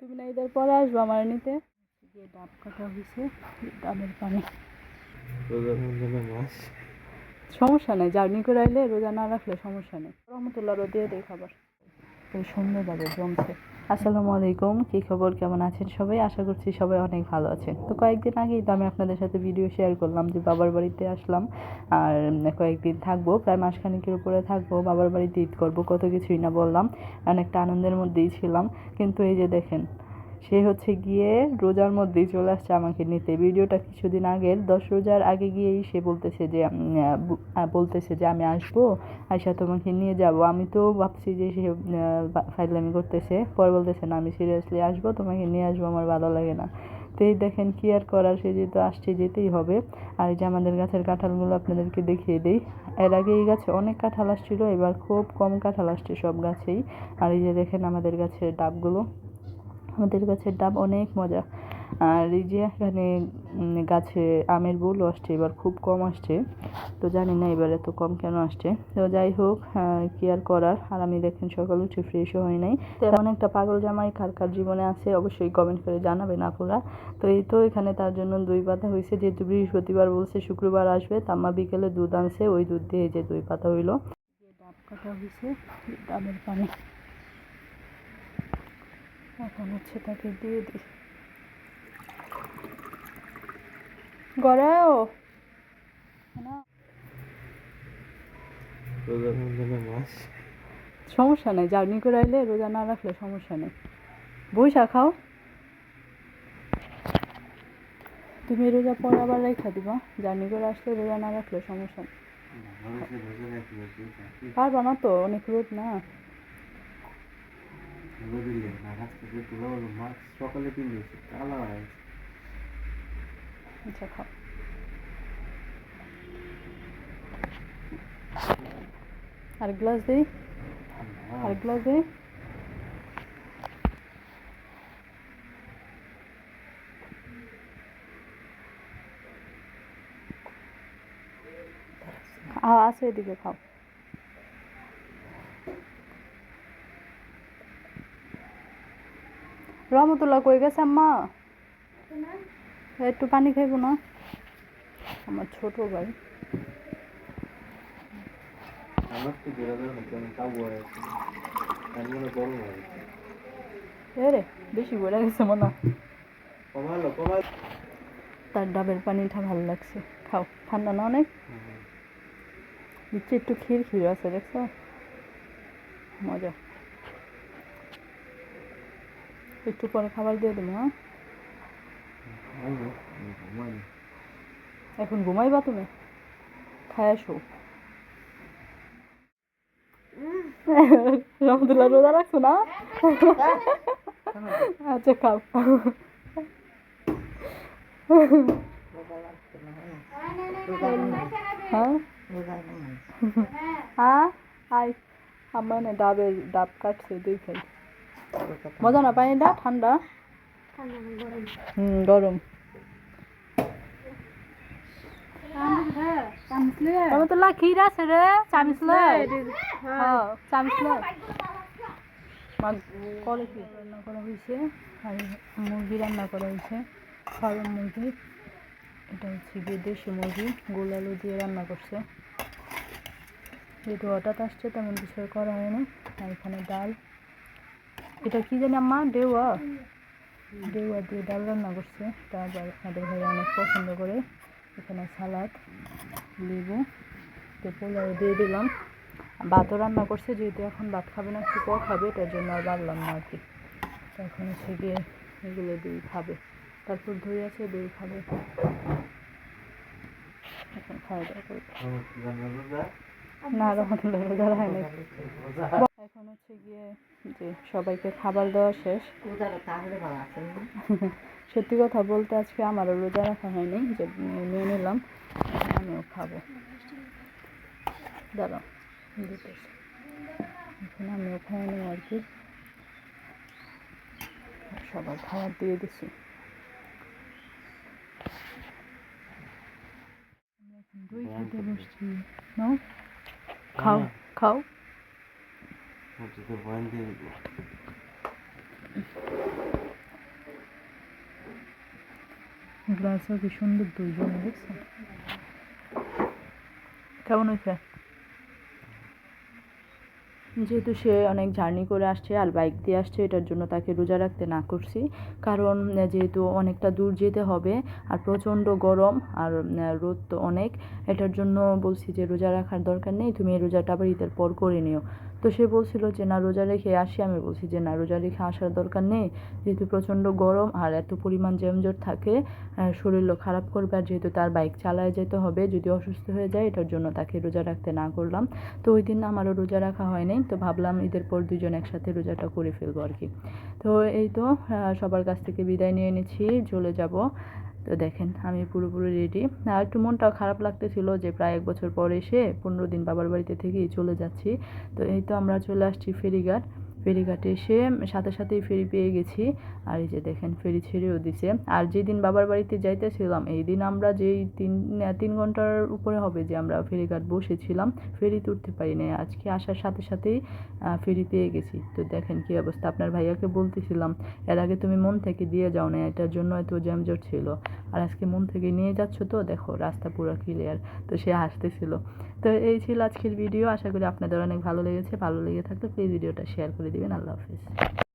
তুমি না ঈদের পরে আসব আমার নিতে? গিয়ে ডাব কাটা হয়েছে ডাবের পানি। সমস্যা নেই জার্নি করে আইলে রোজা না রাখলে সমস্যা নেই। রহমতুল্লাহ রোদিয়ে দেয় খাবার। খুব সুন্দরভাবে জমছে। আসসালামু আলাইকুম, কী খবর, কেমন আছেন সবাই? আশা করছি সবাই অনেক ভালো আছেন। তো কয়েকদিন আগেই তো আমি আপনাদের সাথে ভিডিও শেয়ার করলাম যে বাবার বাড়িতে আসলাম। আর কয়েকদিন থাকব, প্রায় মাসখানেকের উপরে থাকব, বাবার বাড়িতে ঈদ করব, কত কিছুই না বললাম। অনেকটা আনন্দের মধ্যেই ছিলাম। কিন্তু এই যে দেখেন সে হচ্ছে গিয়ে রোজার মধ্যেই চলে আসছে আমাকে নিতে। ভিডিওটা কিছুদিন আগের, দশ রোজার আগে গিয়েই সে বলতেছে যে বলতেছে যে আমি আসব আয়সা তোমাকে নিয়ে যাব। আমি তো ভাবছি যে সে ফাইজলামি করতেছে। পরে বলতেছে, না, আমি সিরিয়াসলি আসব, তোমাকে নিয়ে আসব, আমার ভালো লাগে না। তো এই দেখেন কি আর করার, সে যেহেতু আসছে, যেতেই হবে। আর এই যে আমাদের গাছের কাঁঠালগুলো আপনাদেরকে দেখিয়ে দিই। এর আগে এই গাছে অনেক কাঁঠাল আসছিল, এবার খুব কম কাঁঠাল আসছে সব গাছেই। আর এই যে দেখেন আমাদের গাছের ডাবগুলো। আমাদের গাছের ডাব অনেক মজা। আর এই যে এখানে গাছে আমের বউল আসছে, এবার খুব কম আসছে। তো জানি না এবার এত কম কেন আসছে। তো যাই হোক কি আর করার? আর আমি দেখেন সকাল উঠে ফ্রেশও হয় নাই। তেমন একটা পাগল জামাই কার কার জীবনে আছে, অবশ্যই কমেন্ট করে জানাবেন আপনারা তো এই তো এখানে তার জন্য দই পাতা হয়েছে যেহেতু বৃহস্পতিবার বলছে শুক্রবার আসবে তাম্মা বিকেলে দুধ আনছে, ওই দুধ দিয়ে যে দই পাতা হইল। ডাব কাটা হয়েছে ডাবের পানি। এখন হচ্ছে তাকে দিয়ে দিই। গড়াও। সমস্যা নেই জার্নি করে আইলে রোজা না রাখলে সমস্যা নেই। বইসা খাও। তুমি রোজা পরে আবার রেখা দিবা জার্নি করে আসলে রোজা না রাখলে সমস্যা নেই। পারবা না তো অনেক রোদ না? সকালে কিনেছি কালা আচ্ছা খাও আর গ্লাস দিই আর গ্লাস দিই আছে এদিকে খাও রহমতুল্লাহ কই গেছে আম্মা একটু পানি খাইবো না? আমার ছোট ভাই। মনে গরম এ রে বেশি বলে গেছে। কমালো কমালো তার ডাবের পানিটা ভালো লাগছে। খাও। ঠান্ডা না অনেক একটু ক্ষীর ক্ষীর আছে দেখছ? মজা। একটু পরে খাবার দিয়ে দেবো হ্যাঁ? এখন ঘুমাইবা তুমি? খায় আসো রহমতুল্লাহ রোজা রাখছো না? আচ্ছা খাও। হ্যাঁ? হ্যাঁ। আই আমার না ডাবের ডাব কাটছে দুই খাই মজা না পানিটা? ঠান্ডা? হুম গরম। আছে রে চামিস হ্যাঁ চামিস করে কি রান্না করা হয়েছে? আর মুরগি রান্না করা হয়েছে। ফার্ম মুরগি এটা হচ্ছে গিয়ে দেশি মুরগি গোল আলু দিয়ে রান্না করছে। যেহেতু হঠাৎ আসছে তেমন কিছু করা হয়নি আর এখানে ডাল এটা কি জানি আম্মা? ডেউয়া ডেউয়া দিয়ে ডাল রান্না করছে। তারপর আপনাদের ভাই অনেক পছন্দ করে। এখানে সালাদ লেবু তো পোলাও দিয়ে দিলাম। ভাতও রান্না করছে যেহেতু এখন ভাত খাবে না পর খাবে তার জন্য আর বাড়লাম না আর কি। এখন হচ্ছে গিয়ে এগুলো দই খাবে। তারপর দই আছে দই খাবে। এখন খাওয়া দাওয়া করবে। না রহমতুল্লাহ রোজা হয় না এখন হচ্ছে গিয়ে সবাইকে খাবার দেওয়া শেষ। সত্যি কথা বলতে আজকে আমারও রোজা রাখা হয়নি যে নিয়ে নিলাম আমিও খাব। দাঁড়াও দিতেছি। এখন আমিও খাই নিই আর কি। সবার খাবার দিয়ে দিছি। আমরা খেতে বসছি। নাও খাও খাও। হচ্ছে তো বয়ান দিয়ে দিবো কি সুন্দর দেখছেন কেমন হয়েছে যেহেতু সে অনেক জার্নি করে আসছে আর বাইক দিয়ে আসছে, এটার জন্য তাকে রোজা রাখতে না করছি। কারণ যেহেতু অনেকটা দূর যেতে হবে আর প্রচণ্ড গরম আর রোদ তো অনেক, এটার জন্য বলছি যে রোজা রাখার দরকার নেই। তুমি এই রোজাটা আবার ঈদের পর করে নিও। তো সে বলছিল যে, না, রোজা রেখে আসি আমি। বলছি যে, না, রোজা রেখে আসার দরকার নেই। যেহেতু প্রচণ্ড গরম আর এত পরিমাণ জ্যামজট থাকে শরীরও খারাপ করবে আর যেহেতু তার বাইক চালায় যেতে হবে, যদি অসুস্থ হয়ে যায়, এটার জন্য তাকে রোজা রাখতে না করলাম। তো ওই দিন আমারও রোজা রাখা হয়নি। তো ভাবলাম ঈদের পর দুজন একসাথে রোজাটা করে ফেলব আর কি। তো এই তো সবার কাছ থেকে বিদায় নিয়ে নিচ্ছি, চলে যাব। তো দেখেন, আমি পুরোপুরি রেডি আর একটু মনটাও খারাপ লাগতেছিল যে প্রায় এক বছর পরে এসে পনেরো দিন বাবার বাড়িতে থেকেই চলে যাচ্ছি। তো এই তো আমরা চলে আসছি ফেরিঘাট। ফেরিঘাটে এসে সাথে সাথেই ফেরি পেয়ে গেছি। আর এই যে দেখেন, ফেরি ছেড়েও দিছে। আর যেদিন বাবার বাড়িতে যাইতেছিলাম, এই দিন আমরা যেই তিন তিন ঘণ্টার উপরে হবে যে আমরা ফেরিঘাট বসেছিলাম, ফেরি তুলতে পারি নাই আজকে আসার সাথে সাথেই ফেরি পেয়ে গেছি। তো দেখেন কি অবস্থা, আপনার ভাইয়াকে বলতেছিলাম, এর আগে তুমি মন থেকে দিয়ে যাও না, এটার জন্য এত জ্যামজট ছিল। আর আজকে মন থেকে নিয়ে যাচ্ছ তো, দেখো রাস্তা পুরো ক্লিয়ার তো সে হাসতেছিল। তো এই ছিল আজকের ভিডিও আশা করি আপনাদের অনেক ভালো লেগেছে। ভালো লেগে থাকলে প্লিজ ভিডিওটা শেয়ার করে দেবেন আল্লাহ হাফিজ।